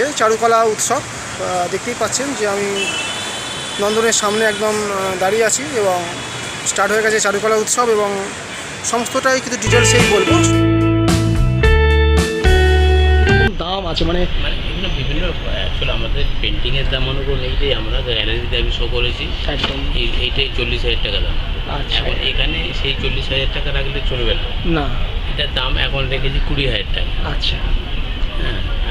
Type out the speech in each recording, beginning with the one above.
চলছে চারুকলা উৎসব দেখতেই পাচ্ছেন যে আমি নন্দনের সামনে একদম দাঁড়িয়ে আছি এবং স্টার্ট হয়ে গেছে চারুকলা উৎসব এবং সমস্তটাই কিন্তু ডিটেলসেই বলব। দাম আছে মানে মানে বিভিন্ন অ্যাকচুয়ালি আমাদের পেন্টিংয়ের দাম অনুকূল আমরা গ্যালারিতে আমি শো করেছি একদম। এইটাই চল্লিশ হাজার টাকা দাম। আচ্ছা। এখন এখানে সেই চল্লিশ হাজার টাকা রাখলে চলবে না। না। এটার দাম এখন রেখেছি কুড়ি হাজার টাকা। আচ্ছা।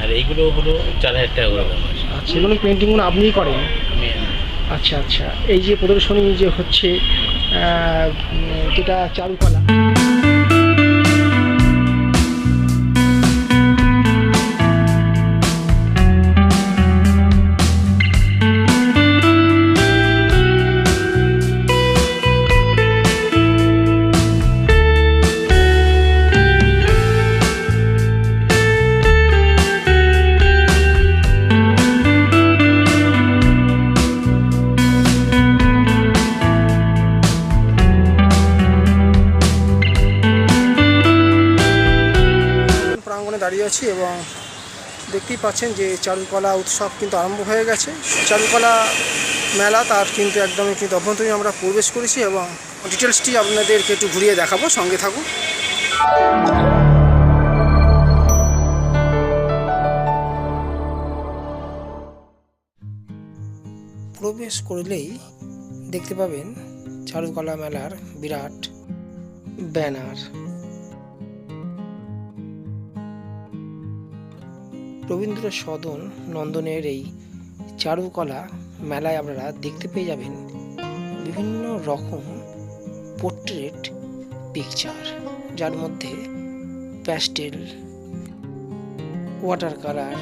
আর এইগুলো হলো চার হাজার টাকা করে দাম আছে আচ্ছা এগুলো পেন্টিংগুলো আপনিই করেন? আমি আচ্ছা আচ্ছা। এই যে প্রদর্শনী যে হচ্ছে যেটা চারুকলা পাচ্ছেন যে চারুকলা উৎসব কিন্তু আরম্ভ হয়ে গেছে। চারুকলা মেলা তার কিন্তু একদমই কিন্তু অভ্যন্তরীণ আমরা প্রবেশ করেছি এবং ডিটেলসটি আপনাদেরকে একটু ঘুরিয়ে দেখাবো, সঙ্গে থাকুন। প্রবেশ করলেই দেখতে পাবেন চারুকলা মেলার বিরাট ব্যানার। রবীন্দ্র সদন নন্দনের এই চারুকলা মেলায় আপনারা দেখতে পেয়ে যাবেন বিভিন্ন রকম পোর্ট্রেট পিকচার, যার মধ্যে প্যাস্টেল, ওয়াটার কালার,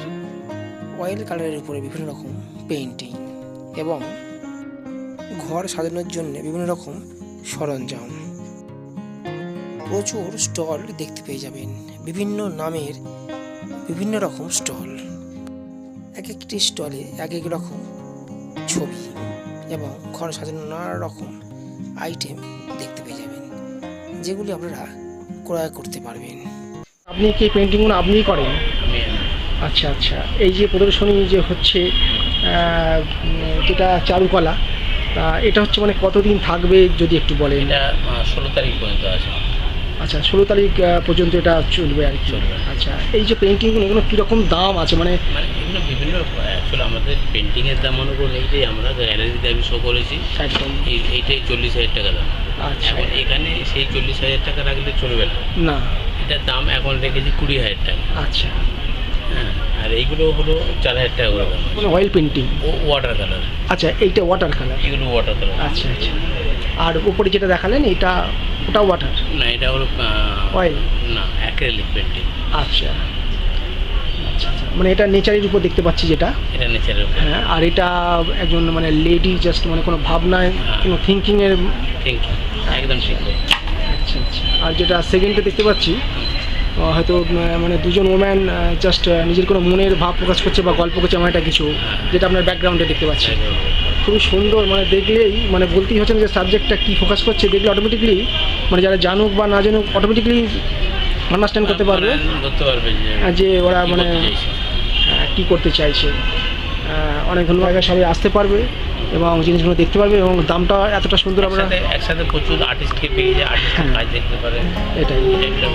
অয়েল কালারের উপরে বিভিন্ন রকম পেইন্টিং এবং ঘর সাজানোর জন্য বিভিন্ন রকম সরঞ্জাম। প্রচুর স্টল দেখতে পেয়ে যাবেন। বিভিন্ন নামের বিভিন্ন রকম স্টল। এক একটি স্টলে এক এক রকম ছবি এবং ঘর সাজানো নানা রকম আইটেম দেখতে পেয়ে যাবেন যেগুলি আপনারা ক্রয় করতে পারবেন। আপনি কি পেন্টিংগুলো আপনিই করেন? আচ্ছা আচ্ছা। এই যে প্রদর্শনী যে হচ্ছে যেটা চারুকলা এটা হচ্ছে মানে কতদিন থাকবে যদি একটু বলেন? ষোলো তারিখ পর্যন্ত আছে। আচ্ছা ষোলো তারিখ পর্যন্ত এটা চলবে আর কি। চলবে। আচ্ছা এই যে পেন্টিংগুলো এগুলো কীরকম দাম আছে? মানে মানে এগুলো বিভিন্ন অ্যাকচুয়ালি আমাদের পেন্টিংয়ের দাম অনুকূল এইটাই আমরা গ্যালারিতে আমি শো করেছি। একদম। এই এইটাই চল্লিশ হাজার টাকা দাম। আচ্ছা। এখন এখানে সেই চল্লিশ হাজার টাকা রাখলে চলবে না। না। এটার দাম এখন রেখেছি কুড়ি হাজার টাকা। আচ্ছা। হ্যাঁ আর এইগুলো হলো চার হাজার টাকা করে দাম। মানে অয়েল পেন্টিং ও ওয়াটার কালার আচ্ছা এইটা ওয়াটার কালার এগুলো ওয়াটার কালার আচ্ছা আচ্ছা। আর উপরে যেটা দেখালেন এটা ওটা ওয়াটার না এটা হলো Oil? না অ্যাক্রেলিক পেন্টিং আচ্ছা। আচ্ছা আচ্ছা। মানে এটা নেচারের উপর দেখতে পাচ্ছি যেটা। এটা নেচারের উপর। হ্যাঁ আর এটা একজন মানে লেডি জাস্ট মানে কোনো ভাবনায় কোনো থিঙ্কিংয়ের ইউ একদম ঠিক। আচ্ছা আচ্ছা। আর যেটা সেকেন্ডে দেখতে পাচ্ছি হয়তো মানে দুজন ওম্যান জাস্ট নিজের কোনো মনের ভাব প্রকাশ করছে বা গল্প করছে এমন একটা কিছু যেটা আপনার ব্যাকগ্রাউন্ডে দেখতে পাচ্ছি। খুবই সুন্দর মানে দেখলেই মানে বলতেই হচ্ছে না যে সাবজেক্টটা কী ফোকাস করছে দেখলে অটোমেটিকলি মানে যারা জানুক বা না জানুক অটোমেটিকলি আন্ডারস্ট্যান্ড করতে পারবে যে ওরা মানে। আহ, কী করতে চাইছে আহ, অনেক ধন্যবাদ সবাই আসতে পারবে এবং জিনিসগুলো দেখতে পারবে এবং দামটা এতটা সুন্দর আমরা একসাথে প্রচুর আর্টিস্টকে পেয়ে যায় আর্টিস্টের হ্যাঁ। কাজ দেখতে পারে এটাই একটা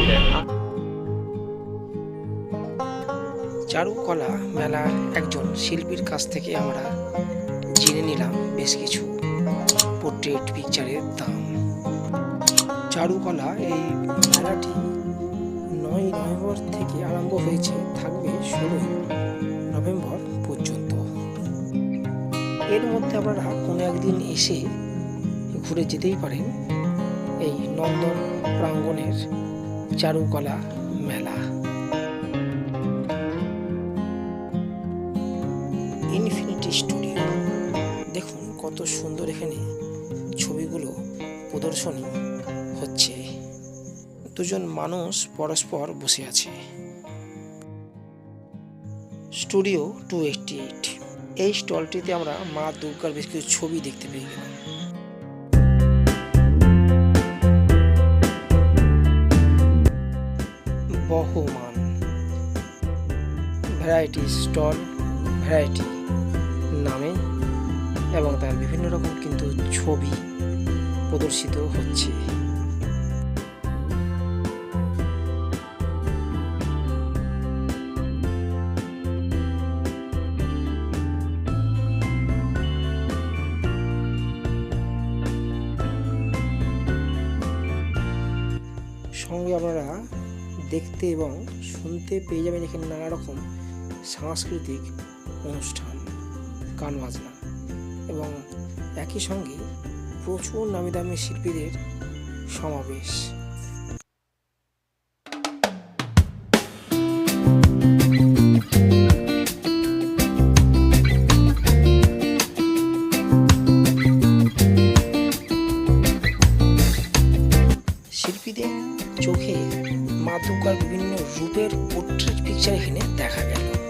চারুকলা মেলার একজন শিল্পীর কাছ থেকে আমরা জেনে নিলাম বেশ কিছু পোর্ট্রেট পিকচারের দাম। চারুকলা এই মেলাটি নয় নভেম্বর থেকে আরম্ভ হয়েছে, থাকবে ষোলোই নভেম্বর পর্যন্ত। এর মধ্যে আপনারা কোনো একদিন এসে ঘুরে যেতেই পারেন এই নন্দন প্রাঙ্গণের চারুকলা মেলা। ইনফিনিটি স্টুডিও সুন্দর এখানে ছবিগুলো প্রদর্শনী হচ্ছে। দুজন মানুষ পরস্পর বসে আছে। স্টুডিও টু এইটটি এইট এই স্টলটিতে আমরা মা দুর্গার বেশ কিছু ছবি দেখতে পেয়ে গেলাম। বহমান। ভ্যারাইটি স্টল ভ্যারাইটি নামে এবং তার বিভিন্ন রকম কিন্তু ছবি প্রদর্শিত হচ্ছে। সঙ্গে আপনারা দেখতে এবং শুনতে পেয়ে যাবেন এখানে নানা রকম সাংস্কৃতিক অনুষ্ঠান, গান বাজনা। এবং একই সঙ্গে প্রচুর নামি দামি শিল্পীদের সমাবেশ। শিল্পীদের চোখে মা বিভিন্ন রূপের পোর্ট্রেট পিকচার এখানে দেখা গেল।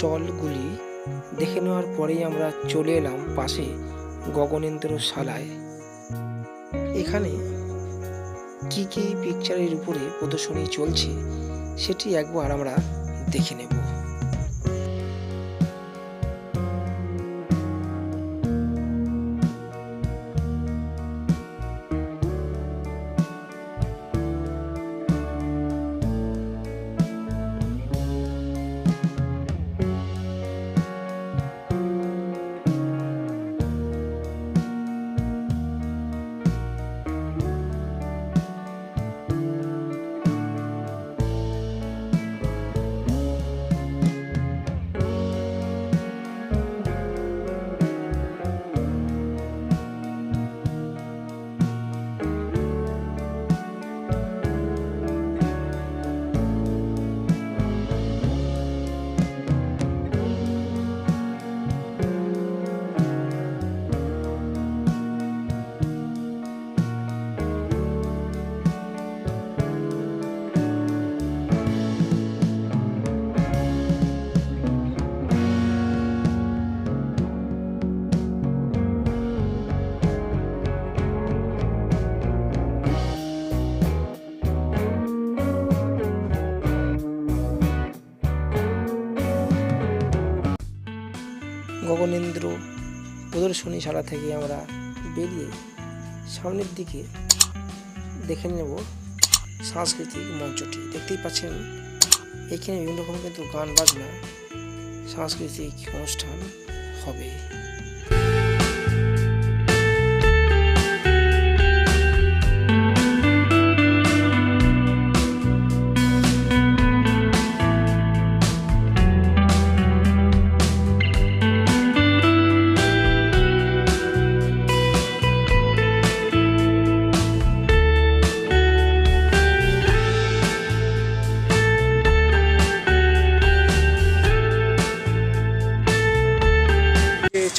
স্টলগুলি দেখে নেওয়ার পরেই আমরা চলে এলাম পাশে গগনেন্দ্রশালায়। এখানে কি কি পিকচারের উপরে প্রদর্শনী চলছে, সেটি একবার আমরা দেখে নেব। গগনেন্দ্র প্রদর্শনীশালা থেকে আমরা বেরিয়ে সামনের দিকে দেখে নেব সাংস্কৃতিক মঞ্চটি। দেখতেই পাচ্ছেন, এখানে বিভিন্ন রকম কিন্তু গান বাজনা, সাংস্কৃতিক অনুষ্ঠান হবে।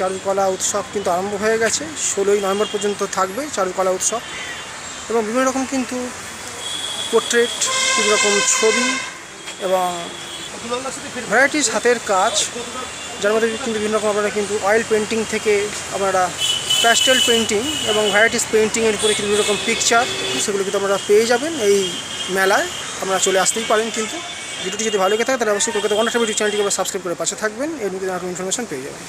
চারুকলা উৎসব কিন্তু আরম্ভ হয়ে গেছে, ষোলোই নভেম্বর পর্যন্ত থাকবে চারুকলা উৎসব। এবং বিভিন্ন রকম কিন্তু পোর্ট্রেট বিভিন্ন রকম ছবি এবং ভ্যারাইটিস হাতের কাজ, যার মধ্যে কিন্তু বিভিন্ন রকম আপনারা কিন্তু অয়েল পেন্টিং থেকে আপনারা প্যাস্টেল পেন্টিং এবং ভ্যারাইটিস পেন্টিংয়ের উপরে কিন্তু বিভিন্ন রকম পিকচার সেগুলো কিন্তু আপনারা পেয়ে যাবেন এই মেলায়। আপনারা চলে আসতেই পারেন কিন্তু। ভিডিওটি যদি ভালো লেগে থাকে তাহলে অবশ্যই কলকাতা ওয়ান ইউটিউব চ্যানেলটিকে সাবস্ক্রাইব করে পাশে থাকবেন, এর মধ্যে ইনফরমেশন পেয়ে যাবেন।